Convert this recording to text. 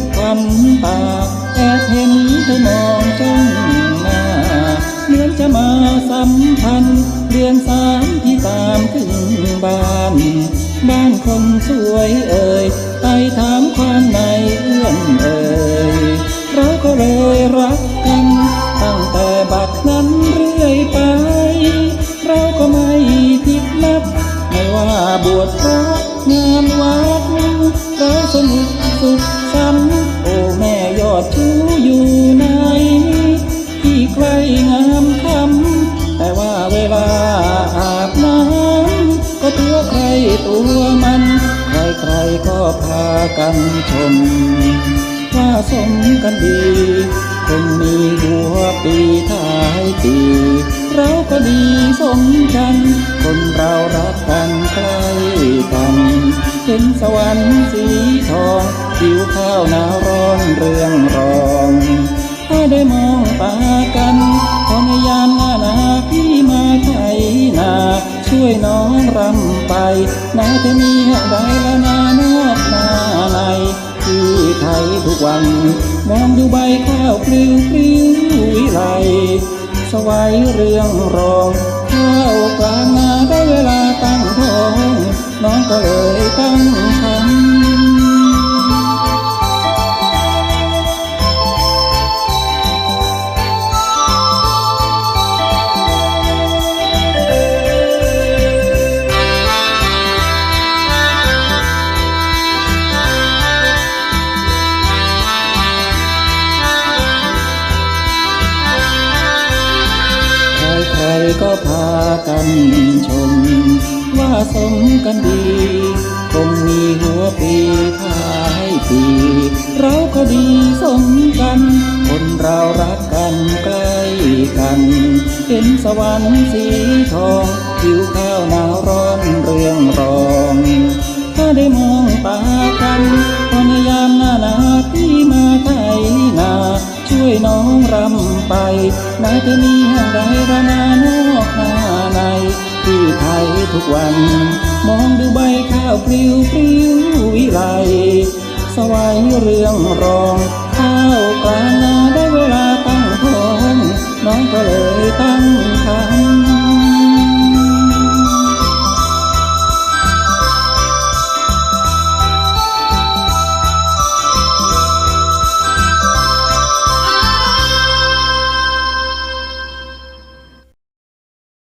บคันตาแอบเห็นเธอมองจ้องหน้าเหมือนจะมาสัมพันธ์เดือนสามที่ตามถึงบ้าน บ้านคนสวยเอ่ยไปถามความในเอื้อนเอ่ยเราก็เลยรักกันตั้งแต่บัดนั้นเรื่อยไป เราก็ไม่ผิดนัดไม่ว่าบวชพระงานวัดเราสนุกสุข ก็พากันชม ว่าสมกันดีคงมีหัวปีท้ายปี เราก็ดีสมกัน คนเรารักกันใกล้กัน เห็นสวรรค์สีทองผิวข้าวหนาวร้อนเรื่องรองถ้าได้มองตากันพอในยามหน้าหนาพี่มาไถนา ช่วยน้องรำไปนาจะมีอะไรละนานอกนาใน ทุกวัน มองดูใบข้าวปลิวปลิววิไลสวัยเรื่องรองข้าวกลางนาได้เวลาตั้งท้อง น้องก็เลยตั้ง ก็พากันชม ว่าสมกันดี คงมีหัวปีท้ายปี เราก็ดีสมกัน คนเรารักกันใกล้กัน เห็นสวรรค์สีทองผิวข้าวหนาวร้อนเรืองรองถ้าได้มองตากันพอนยามหน้าหนาพี่มาไถนาช่วยน้องรำไปนาจะมีแห่งใดระนา วัน มองดูใบข้าวปลิวปลิววิไลสวัยเรื่องรอง